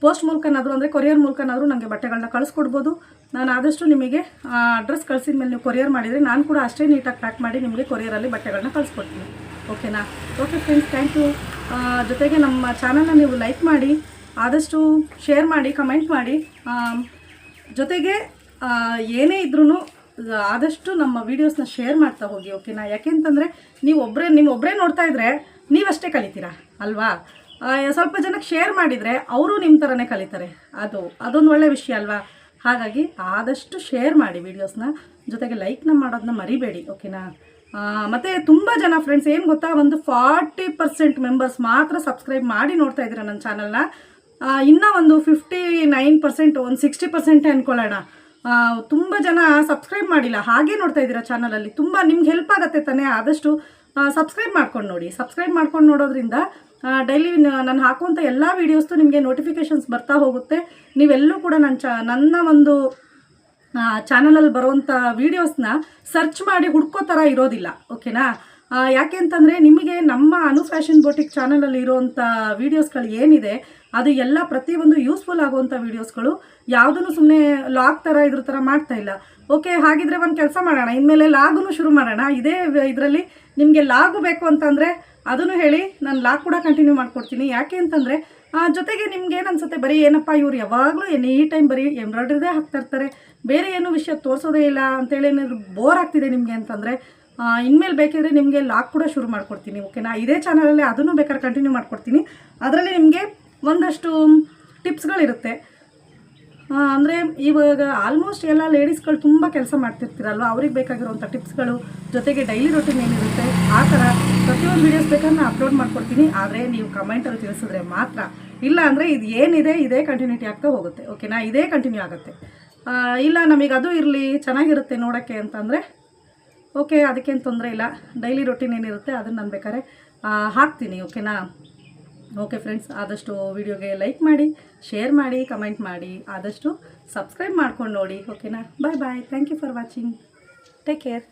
ಪೋಸ್ಟ್ ಮೂಲಕನಾದರೂ ಅಂದರೆ ಕೊರಿಯರ್ ಮೂಲಕನಾದರೂ ನನಗೆ ಬಟ್ಟೆಗಳನ್ನ ಕಳಿಸ್ಕೊಡ್ಬೋದು. ನಾನು ಆದಷ್ಟು ನಿಮಗೆ ಅಡ್ರೆಸ್ ಕಳಿಸಿದ ಮೇಲೆ ನೀವು ಕೊರಿಯರ್ ಮಾಡಿದರೆ ನಾನು ಕೂಡ ಅಷ್ಟೇ ನೀಟಾಗಿ ಪ್ಯಾಕ್ ಮಾಡಿ ನಿಮಗೆ ಕೊರಿಯರಲ್ಲಿ ಬಟ್ಟೆಗಳನ್ನ ಕಳಿಸ್ಕೊಡ್ತೀನಿ. ಓಕೆನಾ? ಓಕೆ ಫ್ರೆಂಡ್ಸ್ ಥ್ಯಾಂಕ್ ಯು ಜೊತೆಗೆ ನಮ್ಮ ಚಾನಲ್ನ ನೀವು ಲೈಕ್ ಮಾಡಿ, ಆದಷ್ಟು ಶೇರ್ ಮಾಡಿ ಕಮೆಂಟ್ ಮಾಡಿ. ಜೊತೆಗೆ ಏನೇ ಇದ್ರೂ ಆದಷ್ಟು ನಮ್ಮ ವೀಡಿಯೋಸ್ನ ಶೇರ್ ಮಾಡ್ತಾ ಹೋಗಿ ಓಕೆನಾ ಯಾಕೆಂತಂದರೆ ನೀವು ಒಬ್ಬರೇ ನಿಮ್ಮ ಒಬ್ಬರೇ ನೋಡ್ತಾ ಇದ್ದರೆ ನೀವಷ್ಟೇ ಕಲಿತೀರಾ, ಅಲ್ವಾ? ಸ್ವಲ್ಪ ಜನಕ್ಕೆ ಶೇರ್ ಮಾಡಿದರೆ ಅವರು ನಿಮ್ಮ ಥರನೇ ಕಲಿತಾರೆ. ಅದು, ಅದೊಂದು ಒಳ್ಳೆ ವಿಷಯ, ಅಲ್ವಾ? ಹಾಗಾಗಿ ಆದಷ್ಟು ಶೇರ್ ಮಾಡಿ ವೀಡಿಯೋಸ್ನ ಜೊತೆಗೆ ಲೈಕ್ನ ಮಾಡೋದನ್ನ ಮರಿಬೇಡಿ ಓಕೆನಾ ಮತ್ತೆ ತುಂಬ ಜನ ಫ್ರೆಂಡ್ಸ್ ಏನು ಗೊತ್ತಾ? ಒಂದು ಫಾರ್ಟಿ ಪರ್ಸೆಂಟ್ ಮೆಂಬರ್ಸ್ ಮಾತ್ರ ಸಬ್ಸ್ಕ್ರೈಬ್ ಮಾಡಿ ನೋಡ್ತಾ ಇದ್ದೀರಾ ನನ್ನ ಚಾನಲ್ನ ಇನ್ನೂ ಒಂದು ಫಿಫ್ಟಿ ನೈನ್ ಪರ್ಸೆಂಟ್ ಒಂದು ಸಿಕ್ಸ್ಟಿ ಪರ್ಸೆಂಟೇ ಅಂದ್ಕೊಳ್ಳೋಣ ತುಂಬ ಜನ ಸಬ್ಸ್ಕ್ರೈಬ್ ಮಾಡಿಲ್ಲ. ಹಾಗೆ ನೋಡ್ತಾ ಇದ್ದೀರಾ ಚಾನಲಲ್ಲಿ ತುಂಬ ನಿಮ್ಗೆ ಹೆಲ್ಪ್ ಆಗುತ್ತೆ ತಾನೇ? ಆದಷ್ಟು ಸಬ್ಸ್ಕ್ರೈಬ್ ಮಾಡ್ಕೊಂಡು ನೋಡಿ. ಸಬ್ಸ್ಕ್ರೈಬ್ ಮಾಡ್ಕೊಂಡು ನೋಡೋದ್ರಿಂದ ಡೈಲಿ ನಾನು ಹಾಕುವಂಥ ಎಲ್ಲ ವೀಡಿಯೋಸ್ದು ನಿಮಗೆ ನೋಟಿಫಿಕೇಷನ್ಸ್ ಬರ್ತಾ ಹೋಗುತ್ತೆ. ನೀವೆಲ್ಲೂ ಕೂಡ ನನ್ನ ಚ, ನನ್ನ ಒಂದು ಚಾನಲಲ್ಲಿ ಬರುವಂಥ ವೀಡಿಯೋಸ್ನ ಸರ್ಚ್ ಮಾಡಿ ಹುಡ್ಕೋ ಥರ ಇರೋದಿಲ್ಲ ಓಕೆನಾ ಯಾಕೆ ಅಂತಂದರೆ ನಿಮಗೆ ನಮ್ಮ ಅನು ಫ್ಯಾಷನ್ ಬೋಟಿಕ್ ಚಾನಲಲ್ಲಿ ಇರೋವಂಥ ವೀಡಿಯೋಸ್ಗಳು ಏನಿದೆ, ಅದು ಎಲ್ಲ ಪ್ರತಿಯೊಂದು ಯೂಸ್ಫುಲ್ ಆಗುವಂಥ ವೀಡಿಯೋಸ್ಗಳು ಯಾವುದನ್ನು ಸುಮ್ಮನೆ ಲಾಗ್ ಥರ ಇದ್ರ ಥರ ಮಾಡ್ತಾ ಇಲ್ಲ. ಓಕೆ ಹಾಗಿದ್ರೆ ಒಂದು ಕೆಲಸ ಮಾಡೋಣ, ಇನ್ಮೇಲೆ ಲಾಗೂ ಶುರು ಮಾಡೋಣ. ಇದೇ ಇದರಲ್ಲಿ ನಿಮಗೆ ಲಾಗು ಬೇಕು ಅಂತಂದರೆ ಅದನ್ನು ಹೇಳಿ, ನಾನು ಲಾಗ್ ಕೂಡ ಕಂಟಿನ್ಯೂ ಮಾಡಿಕೊಡ್ತೀನಿ. ಯಾಕೆ ಅಂತಂದರೆ ಜೊತೆಗೆ ನಿಮ್ಗೆ ಏನು ಅನ್ಸುತ್ತೆ? ಬರೀ ಏನಪ್ಪ ಇವ್ರು ಯಾವಾಗಲೂ ಎನಿ ಟೈಮ್ ಬರೀ ಎಂಬ್ರಾಯ್ಡ್ರಿದೇ ಹಾಕ್ತಾ ಇರ್ತಾರೆ. ಬೇರೆ ಏನು ವಿಷಯ ತೋರಿಸೋದೇ ಇಲ್ಲ ಅಂತೇಳಿ ಏನಾದರೂ ಬೋರ್ ಆಗ್ತಿದೆ ನಿಮಗೆ ಅಂತಂದರೆ ಇನ್ಮೇಲೆ ಬೇಕಿದ್ರೆ ನಿಮಗೆ ಲಾಕ್ ಕೂಡ ಶುರು ಮಾಡ್ಕೊಡ್ತೀನಿ ಓಕೆನಾ ಇದೇ ಚಾನಲಲ್ಲಿ ಅದನ್ನು ಬೇಕಾದ್ರೆ ಕಂಟಿನ್ಯೂ ಮಾಡ್ಕೊಡ್ತೀನಿ. ಅದರಲ್ಲಿ ನಿಮಗೆ ಒಂದಷ್ಟು ಟಿಪ್ಸ್ಗಳಿರುತ್ತೆ ಅಂದರೆ ಇವಾಗ ಆಲ್ಮೋಸ್ಟ್ ಎಲ್ಲ ಲೇಡೀಸ್ಗಳು ತುಂಬ ಕೆಲಸ ಮಾಡ್ತಿರ್ತೀರಲ್ವ? ಅವ್ರಿಗೆ ಬೇಕಾಗಿರುವಂಥ ಟಿಪ್ಸ್ಗಳು ಜೊತೆಗೆ ಡೈಲಿ ರೊಟೀನ್ ಏನಿರುತ್ತೆ, ಆ ಥರ ಪ್ರತಿಯೊಂದು ವೀಡಿಯೋಸ್ ಬೇಕಾದ್ರೆ ನಾನು ಅಪ್ಲೋಡ್ ಮಾಡ್ಕೊಡ್ತೀನಿ. ಆದರೆ ನೀವು ಕಮೆಂಟಲ್ಲಿ ತಿಳಿಸಿದ್ರೆ ಮಾತ್ರ. ಇಲ್ಲ ಅಂದರೆ ಇದು ಏನಿದೆ, ಇದೇ ಕಂಟಿನ್ಯೂಟಿ ಆಗ್ತಾ ಹೋಗುತ್ತೆ. ಓಕೆನಾ ಇದೇ ಕಂಟಿನ್ಯೂ ಆಗುತ್ತೆ. ಇಲ್ಲ ನಮಗೆ ಅದು ಇರಲಿ, ಚೆನ್ನಾಗಿರುತ್ತೆ ನೋಡೋಕ್ಕೆ ಅಂತಂದರೆ ಓಕೆ ಅದಕ್ಕೇನು ತೊಂದರೆ ಇಲ್ಲ. ಡೈಲಿ ರೊಟೀನ್ ಏನಿರುತ್ತೆ, ಅದನ್ನು ನಾನು ಬೇಕಾದ್ರೆ ಹಾಕ್ತೀನಿ. ಓಕೆನಾ ಓಕೆ ಫ್ರೆಂಡ್ಸ್ ಆದಷ್ಟು ವಿಡಿಯೋಗೆ ಲೈಕ್ ಮಾಡಿ ಶೇರ್ ಮಾಡಿ ಕಮೆಂಟ್ ಮಾಡಿ, ಆದಷ್ಟು ಸಬ್ಸ್ಕ್ರೈಬ್ ಮಾಡ್ಕೊಂಡು ನೋಡಿ ಓಕೆನಾ bye bye thank you for watching take care